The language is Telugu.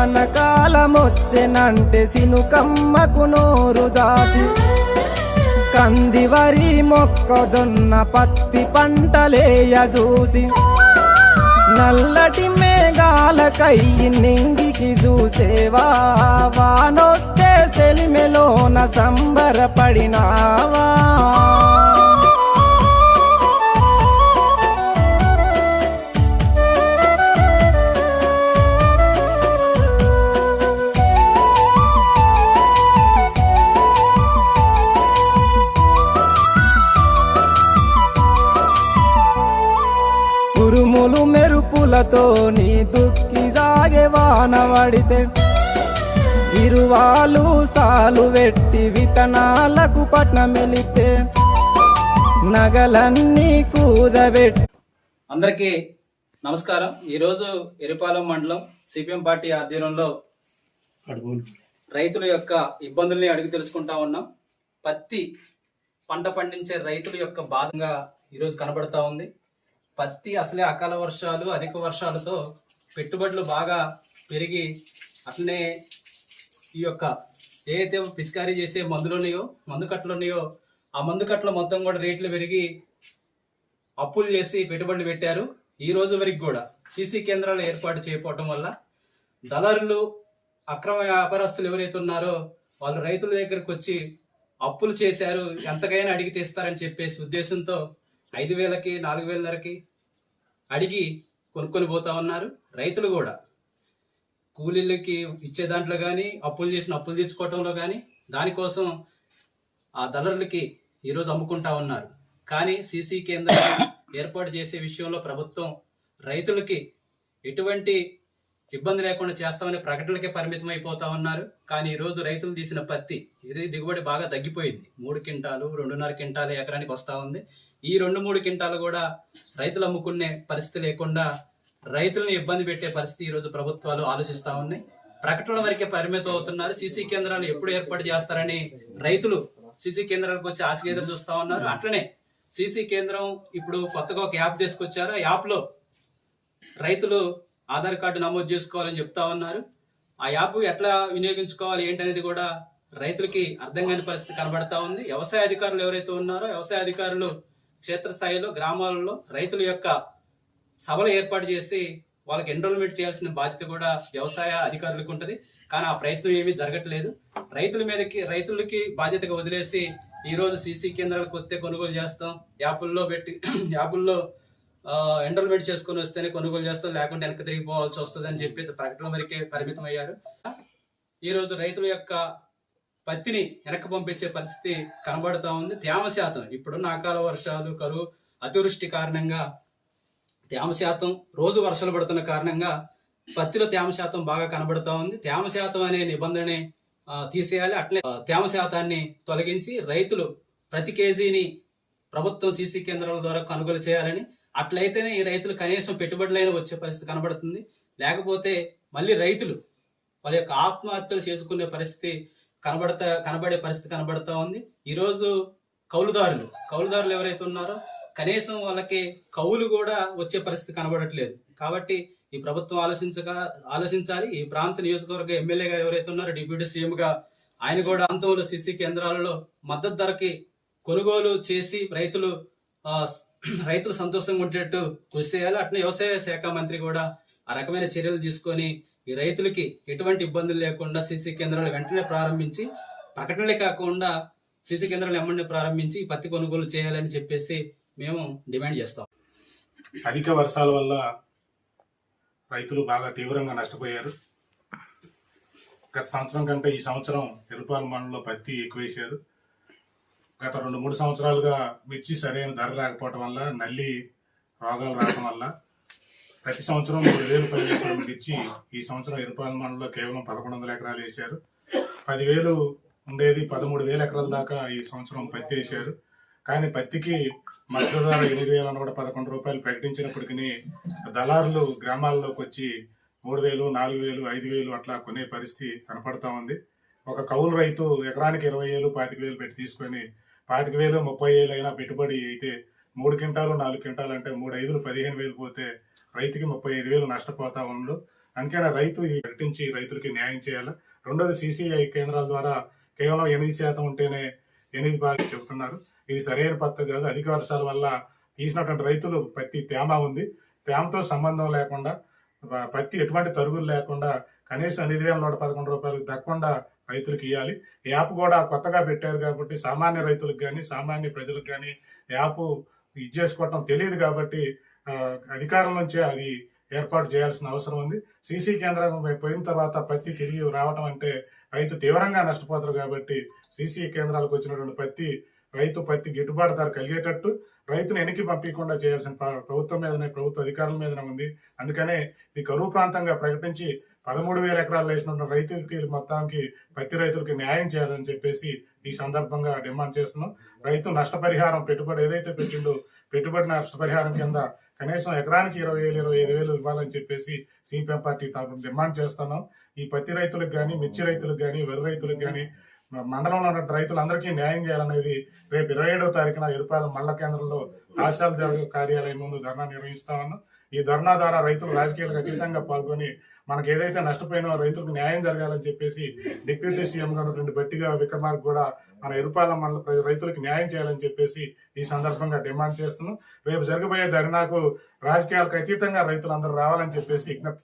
వానకాలమొచ్చెనంటే సినుకమ్మకు నోరు జాసి. కంది వరి మొక్కజొన్న పత్తి పంటలేయ చూసి నల్లటి మేఘాలకై నింగికి చూసేవా వానొస్తే సెలిమెలోన సంబరపడినావా. మెరుపులతో నీ దుక్కి సాగే వానవడితే ఇరువాలు సాలు వెట్టి విత్తనాలకు పట్నమెలితే నగలన్నీ కూదబెట్టి అందరికీ నమస్కారం. ఈరోజు ఎరిపాలెం మండలం సిపిఎం పార్టీ ఆధ్వర్యంలో రైతుల యొక్క ఇబ్బందుల్ని అడిగి తెలుసుకుంటా ఉన్నాం. పత్తి పంట పండించే రైతుల యొక్క బాధగా ఈరోజు కనబడతా ఉంది. పత్తి అసలే అకాల వర్షాలు అధిక వర్షాలతో పెట్టుబడులు బాగా పెరిగి అట్లనే ఈ యొక్క ఏదైతే పిచికారీ చేసే మందులు ఉన్నాయో మందు కట్టలు ఉన్నాయో ఆ మందు కట్టల మొత్తం కూడా రేట్లు పెరిగి అప్పులు చేసి పెట్టుబడులు పెట్టారు. ఈ రోజు వరకు కూడా సీసీ కేంద్రాలు ఏర్పాటు చేయకపోవడం వల్ల దళారులు అక్రమ వ్యాపారస్తులు ఎవరైతే ఉన్నారో వాళ్ళు రైతుల దగ్గరకు వచ్చి అప్పులు చేశారు ఎంతకైనా అడిగి తీస్తారని చెప్పేసి ఉద్దేశంతో ఐదు వేలకి నాలుగు వేలన్నరకి అడిగి కొనుక్కొని పోతా ఉన్నారు రైతులు కూడా. కూలీలకి ఇచ్చే దాంట్లో కానీ అప్పులు చేసిన అప్పులు తీర్చుకోవడంలో కానీ దానికోసం ఆ దళారులకి ఈరోజు అమ్ముకుంటా ఉన్నారు. కానీ సీసీ కేంద్రాలు ఏర్పాటు చేసే విషయంలో ప్రభుత్వం రైతులకి ఎటువంటి ఇబ్బంది లేకుండా చేస్తామనే ప్రకటనలకే పరిమితం అయిపోతా ఉన్నారు. కానీ ఈరోజు రైతులు తీసిన పత్తి ఇది దిగుబడి బాగా తగ్గిపోయింది. మూడు క్వింటాలు రెండున్నర క్వింటాలు ఎకరానికి వస్తూ ఉంది. ఈ రెండు మూడు క్వింటాలు కూడా రైతులు అమ్ముకునే పరిస్థితి లేకుండా రైతులను ఇబ్బంది పెట్టే పరిస్థితి ఈ రోజు ప్రభుత్వాలు ఆలోచిస్తా ఉన్నాయి. ప్రకటనల వరకే పరిమితం అవుతున్నారు. సీసీ కేంద్రాలు ఎప్పుడు ఏర్పాటు చేస్తారని రైతులు సీసీ కేంద్రాలకు వచ్చి ఆశగా ఎదురు చూస్తా ఉన్నారు. అట్లనే సీసీ కేంద్రం ఇప్పుడు కొత్తగా ఒక యాప్ తీసుకొచ్చారు. ఆ యాప్లో రైతులు ఆధార్ కార్డు నమోదు చేసుకోవాలని చెప్తా ఉన్నారు. ఆ యాప్ ఎట్లా వినియోగించుకోవాలి ఏంటనేది కూడా రైతులకి అర్థం కాని పరిస్థితి కనబడతా ఉంది. వ్యవసాయ అధికారులు ఎవరైతే ఉన్నారో వ్యవసాయ అధికారులు క్షేత్రస్థాయిలో గ్రామాలలో రైతుల యొక్క సభలు ఏర్పాటు చేసి వాళ్ళకి ఎన్రోల్మెంట్ చేయాల్సిన బాధ్యత కూడా వ్యవసాయ అధికారులకు ఉంటుంది. కానీ ఆ ప్రయత్నం ఏమీ జరగట్లేదు. రైతుల మీదకి రైతులకి బాధ్యతగా వదిలేసి ఈరోజు సీసీ కేంద్రాలకు వస్తే కొనుగోలు చేస్తాం. యాపుల్లో పెట్టి యాపుల్లో ఎన్రోల్మెంట్ చేసుకుని వస్తేనే కొనుగోలు చేస్తాం. లేకుంటే వెనక తిరిగిపోవాల్సి వస్తుంది అని చెప్పేసి ప్రకటన వరకే పరిమితం అయ్యారు ఈరోజు రైతుల యొక్క పత్తిని వెనక్కి పంపించే పరిస్థితి కనబడతా ఉంది. తేమ శాతం ఇప్పుడున్న అకాల వర్షాలు కరువు అతివృష్టి కారణంగా తేమ శాతం రోజు వర్షాలు పడుతున్న కారణంగా పత్తిలో తేమ శాతం బాగా కనబడుతా ఉంది. తేమ శాతం అనే నిబంధనని తీసేయాలి. అట్లే తేమ శాతాన్ని తొలగించి రైతులు ప్రతి కేజీని ప్రభుత్వం సీసీ కేంద్రాల ద్వారా కొనుగోలు చేయాలని అట్లయితేనే ఈ రైతులు కనీసం పెట్టుబడులైన వచ్చే పరిస్థితి కనబడుతుంది. లేకపోతే మళ్ళీ రైతులు వాళ్ళ యొక్క ఆత్మహత్యలు చేసుకునే పరిస్థితి కనబడతా కనబడే పరిస్థితి కనబడతా ఉంది. ఈరోజు కౌలుదారులు కౌలుదారులు ఎవరైతే ఉన్నారో కనీసం వాళ్ళకి కౌలు కూడా వచ్చే పరిస్థితి కనబడట్లేదు. కాబట్టి ఈ ప్రభుత్వం ఆలోచించగా ఆలోచించాలి. ఈ ప్రాంత నియోజకవర్గ ఎమ్మెల్యేగా ఎవరైతే ఉన్నారో డిప్యూటీ సీఎంగా ఆయన కూడా ప్రాంతంలో సిసి కేంద్రాలలో మద్దతు ధరకి కొనుగోలు చేసి రైతులు రైతులు సంతోషంగా ఉండేట్టు కృషి చేయాలి. అట్నే వ్యవసాయ శాఖ మంత్రి కూడా ఆ రకమైన చర్యలు తీసుకొని ఈ రైతులకి ఎటువంటి ఇబ్బందులు లేకుండా సీసీ కేంద్రాలు వెంటనే ప్రారంభించి ప్రకటనలే కాకుండా సీసీ కేంద్రాలు ఎమ్మడిని ప్రారంభించి పత్తి కొనుగోలు చేయాలని చెప్పేసి మేము డిమాండ్ చేస్తాం. అధిక వర్షాల వల్ల రైతులు బాగా తీవ్రంగా నష్టపోయారు. గత సంవత్సరం కంటే ఈ సంవత్సరం ఎరుపాల మండలంలో పత్తి ఎక్కువ వేశారు గత రెండు మూడు సంవత్సరాలుగా మిర్చి సరైన ధర లేకపోవటం వల్ల నల్లి రోగాలు రావడం వల్ల ప్రతి సంవత్సరం మూడు వేలు పదివేలు ఇచ్చి ఈ సంవత్సరం ఎరుపాల మండలంలో కేవలం పదకొండు వందల ఎకరాలు వేశారు. పదివేలు ఉండేది పదమూడు వేల ఎకరాల దాకా ఈ సంవత్సరం పత్తి వేశారు. కానీ పత్తికి మద్దతు ధర ఎనిమిది వేల నూట పదకొండు రూపాయలు ప్రకటించినప్పటికీ దళారులు గ్రామాల్లోకి వచ్చి మూడు వేలు నాలుగు వేలు ఐదు వేలు అట్లా కొనే పరిస్థితి కనపడతా ఉంది. ఒక కౌలు రైతు ఎకరానికి ఇరవై వేలు పాతిక వేలు పెట్టి తీసుకొని పాతిక వేలు ముప్పై వేలు అయినా పెట్టుబడి అయితే మూడు క్వింటాలు నాలుగు క్వింటాలు అంటే మూడు ఐదులు పదిహేను వేలు పోతే రైతుకి ముప్పై ఐదు వేలు నష్టపోతా ఉండు. అందుకనే రైతు ఇది ప్రకటించి రైతులకి న్యాయం చేయాలి. రెండోది సిసిఐ కేంద్రాల ద్వారా కేవలం ఎనిమిది శాతం ఉంటేనే ఎనిమిది బాగా చెబుతున్నారు. ఇది సరైన పద్ధతి కాదు. అధిక వర్షాల వల్ల తీసినటువంటి రైతులు పత్తి తేమ ఉంది. తేమతో సంబంధం లేకుండా పత్తి ఎటువంటి తరుగులు లేకుండా కనీసం ఎనిమిది వేల నూట పదకొండు రూపాయలకు దక్కకుండా రైతులకు ఇవ్వాలి యాప్ కూడా కొత్తగా పెట్టారు కాబట్టి సామాన్య రైతులకు కానీ సామాన్య ప్రజలకు కానీ యాప్ ఇది చేసుకోవటం తెలియదు కాబట్టి అధికారుల నుంచే అది ఏర్పాటు చేయాల్సిన అవసరం ఉంది. సీసీ కేంద్రం పోయిన తర్వాత పత్తి తిరిగి రావటం అంటే రైతు తీవ్రంగా నష్టపోతారు కాబట్టి సీసీ కేంద్రాలకు వచ్చినటువంటి పత్తి రైతు పత్తి గిట్టుబాటు ధర కలిగేటట్టు రైతును వెనక్కి పంపించకుండా చేయాల్సిన ప్రభుత్వం మీదనే ప్రభుత్వ అధికారుల మీదనే ఉంది. అందుకనే ఈ కరువు ప్రాంతంగా ప్రకటించి పదమూడు వేల ఎకరాలు వేసిన రైతులకి మొత్తానికి పత్తి రైతులకి న్యాయం చేయాలని చెప్పేసి ఈ సందర్భంగా డిమాండ్ చేస్తున్నాం. రైతు నష్టపరిహారం పెట్టుబడి ఏదైతే పెట్టిండో పెట్టుబడి నష్టపరిహారం కింద కనీసం ఎకరానికి ఇరవై వేలు ఇరవై ఐదు వేలు ఇవ్వాలని చెప్పేసి సిపిఎం పార్టీ తరఫున డిమాండ్ చేస్తున్నాం. ఈ పత్తి రైతులకు కానీ మిర్చి రైతులకు కానీ వరి రైతులకు కానీ మండలంలో ఉన్న రైతులందరికీ న్యాయం చేయాలనేది రేపు ఇరవై ఏడవ తారీఖున ఇరుపాల మండల కేంద్రంలో తహసీల్దార్ కార్యాలయం ముందు ధర్నా నిర్వహిస్తామన్నాం ఈ ధర్నా ద్వారా రైతులు రాజకీయాలకు అతీతంగా పాల్గొని మనకు ఏదైతే నష్టపోయినో రైతులకు న్యాయం జరగాలని చెప్పేసి డిప్యూటీ సీఎం గా ఉన్నటువంటి బట్టిగా విక్రమార్క కూడా మన ఇరుపాల మండల రైతులకు న్యాయం చేయాలని చెప్పేసి ఈ సందర్భంగా డిమాండ్ చేస్తున్నాం. రేపు జరగబోయే ధర్నాకు రాజకీయాలకు అతీతంగా రైతులందరూ రావాలని చెప్పేసి విజ్ఞప్తి